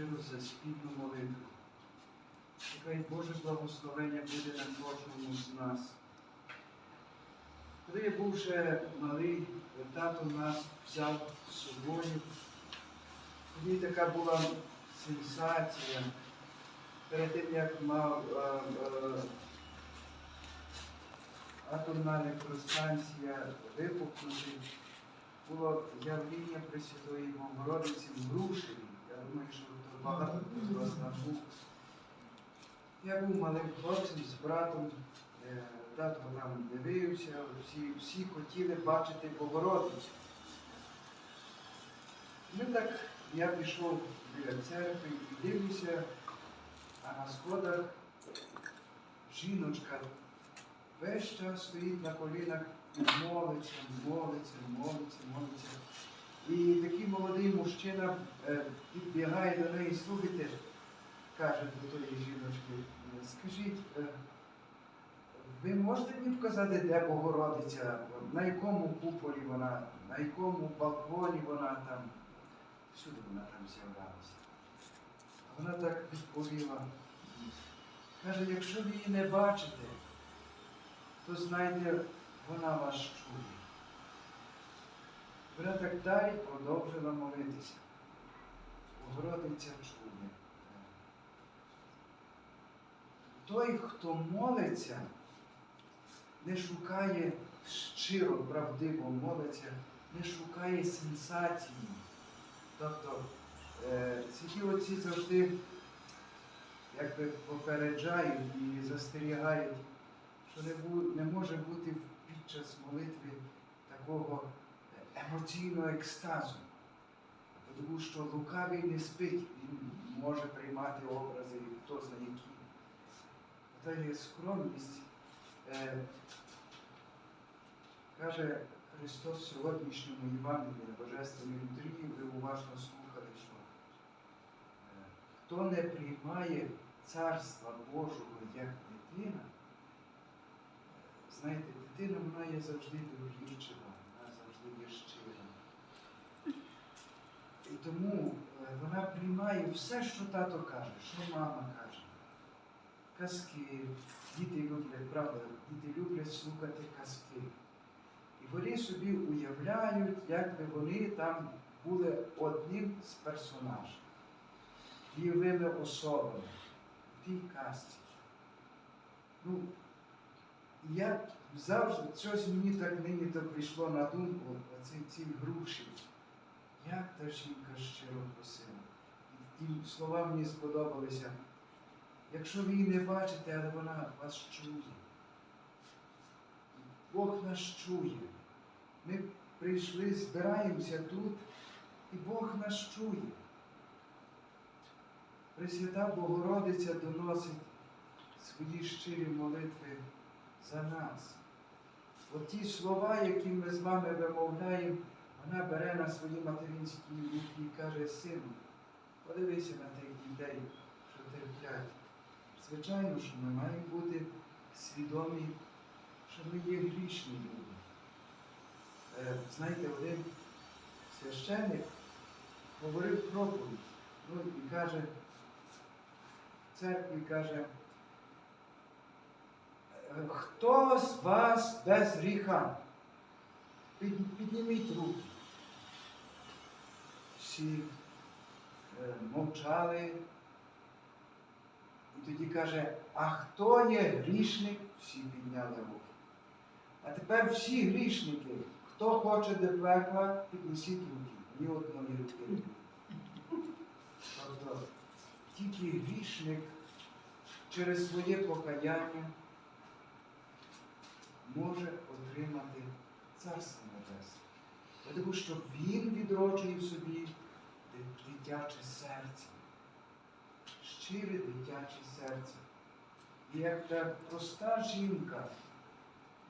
щиро за спільну молитву. Нехай Боже благословення буде на кожному з нас. Коли я був ще малий, тато нас взяв з собою. Тоді така була сенсація. Перед тим, як мав е, е, атомна електростанція випухнути, було явління Пресвятої Богородиці в Грушеві. Я думаю, що тут багато вас був. Я був малим хлопцем з братом, е, тато там дивився, всі, всі хотіли бачити Богородицю. Ми так, я пішов біля церкви і дивлюся, а на сходах жіночка весь час стоїть на колінах і молиться, молиться, молиться, молиться. І такий молодий мужчина е, підбігає до неї, слухайте, каже до тої жіночки, «Е, скажіть, е, ви можете мені показати, де Богородиця, на якому куполі вона, на якому балконі вона там, всюди вона там з'являлася. Вона так відповіла. Каже, якщо ви її не бачите, то знайте, вона вас чує. Вона далі продовжила молитися. Богородиця чує. Той, хто молиться, не шукає щиро, правдиво молиться, не шукає сенсації. Тобто е, святі отці завжди якби попереджають і застерігають, що не може бути під час молитви такого емоційного екстазу. Тому що лукавий не спить, він може приймати образи, хто знає які. Та є скромність. Е, каже Христос в сьогоднішньому Євангелії на Божественній інтригії, ви уважно слухали, що е, хто не приймає Царства Божого як дитина, е, знаєте, дитина вона є завжди довірчива, завжди. І тому е, вона приймає все, що тато каже, що мама каже. Казки, діти люблять, правда, діти люблять слухати казки. І вони собі уявляють, як би вони там були одним з персонажів, дієвими особами в тій казці. Ну, я завжди, щось мені так нині то прийшло на думку, оці ці груші. Як та жінка щиро просила. І ті слова мені сподобалися. Якщо ви її не бачите, але вона вас чує. Бог нас чує. Ми прийшли, збираємося тут, і Бог нас чує. Пресвята Богородиця доносить свої щирі молитви за нас. От ті слова, які ми з вами вимовляємо, вона бере на свої материнські руки і каже, сину, подивися на тих дітей, що терплять. Звичайно, що ми маємо бути свідомі, що ми є грішні люди. Е, Знаєте, один священник говорив проповідь, ну і каже, в церкві каже, «Е, хто з вас без гріха? Під- Підніміть руки. Всі е, мовчали. І тоді каже, а хто є грішник? Всі підняли руки. А тепер всі грішники, хто хоче до пекла, піднесіть руки. Ні одної руки. Тобто тільки грішник через своє покаяння може отримати Царство Небесне. Тому що він відроджує в собі дитяче серце щире дитяче серце. І як та проста жінка,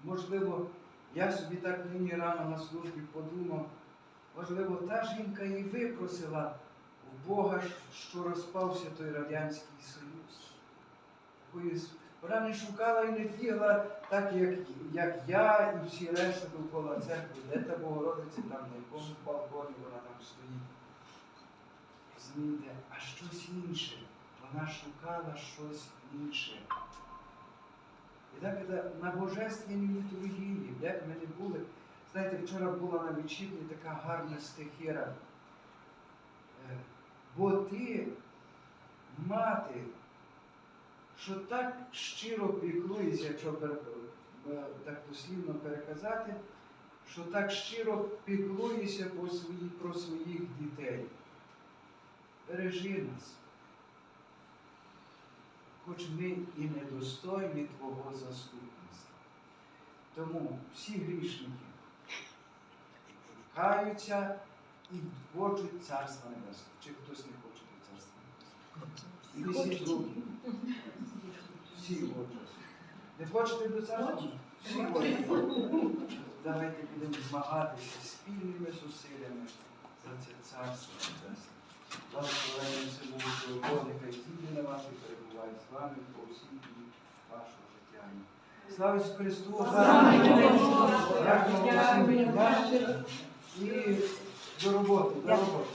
можливо, я собі так нині рано на службі подумав, можливо, та жінка і випросила у Бога, що розпався той Радянський Союз. Такої с- Вона не шукала і не бігла так, як, як я і всі решта довкола церкви, де та Богородиця, там на якому балконі вона там стоїть. Розумієте, а щось інше. Вона шукала щось інше. І так на божественній літургії, де б ми не були. Знаєте, вчора була на вечірні така гарна стихіра. Е, Бо ти, мати, що так щиро піклується, якщо е, так дослівно переказати, що так щиро свої, про своїх дітей. Бережи нас. Хоч ми і недостойні Твого заступництва. Тому всі грішники каються і хочуть Царства Небесного. Чи хтось не хоче до Царства Небесного? Вісіть руки. Всі хочуть. Не хочете до царства? Всі хочуть. Давайте будемо змагатися спільними зусиллями за це царство небесне. Благословенням всемогутнього Бога, і зійде на вас і перебуває з вами по всій дні вашого життя. Слава Ісусу Христу! Дякую всім. І до роботи, до роботи.